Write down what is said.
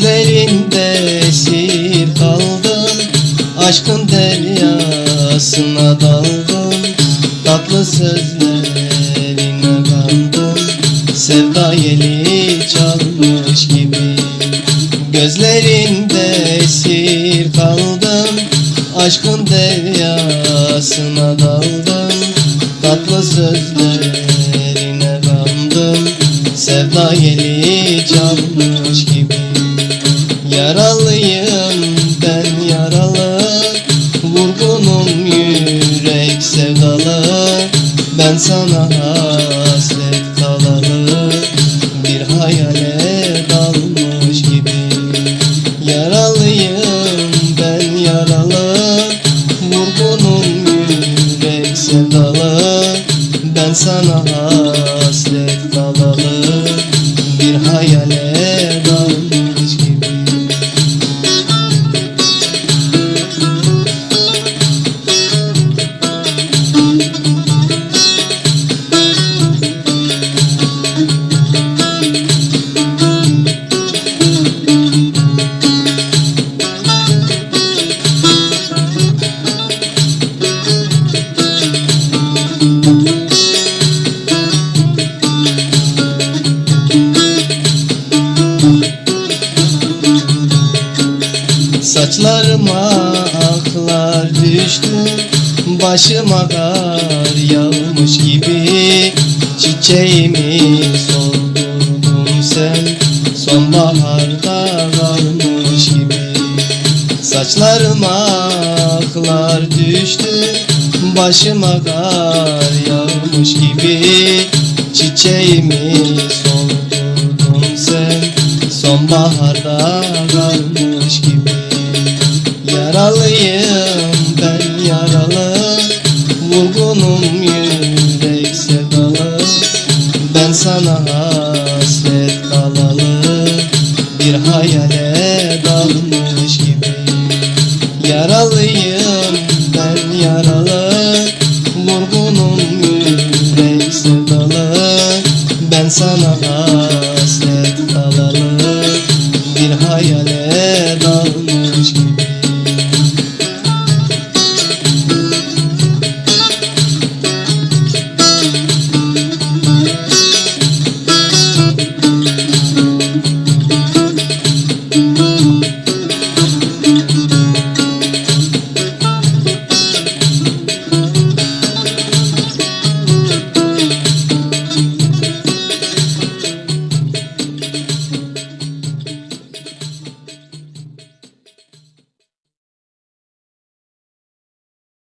Gözlerinde esir kaldım Aşkın deryasına daldım Tatlı sözlerine kandım Sevda yeli çalmış gibi. Gözlerinde esir kaldım Aşkın deryasına daldım Tatlı sözlerine kandım Sevda yeli çalmış gibi. Yaralıyım ben yaralı. Vurgunum yürek sevdalı. Ben sana hasret kalalı Bir hayale dalmış gibi. Yaralıyım ben yaralı. Vurgunum yürek sevdalı. Ben sana hasret kalalı Bir hayale Saçlarıma aklar düştü Başıma kar yağmış gibi Çiçeğimi soldurdun sen Sonbaharda kalmış gibi Saçlarıma aklar düştü Başıma kar yağmış gibi Çiçeğimi soldurdun sen Sonbaharda kalmış gibi Yaralıyım ben yaralı Vurgunum yürek sevdalı. Ben sana hayale dalmış gibi Yaralıyım ben yaralı. Vurgunum yüreği sevdalı Ben sana hasret kalalı Bir hayale dalmış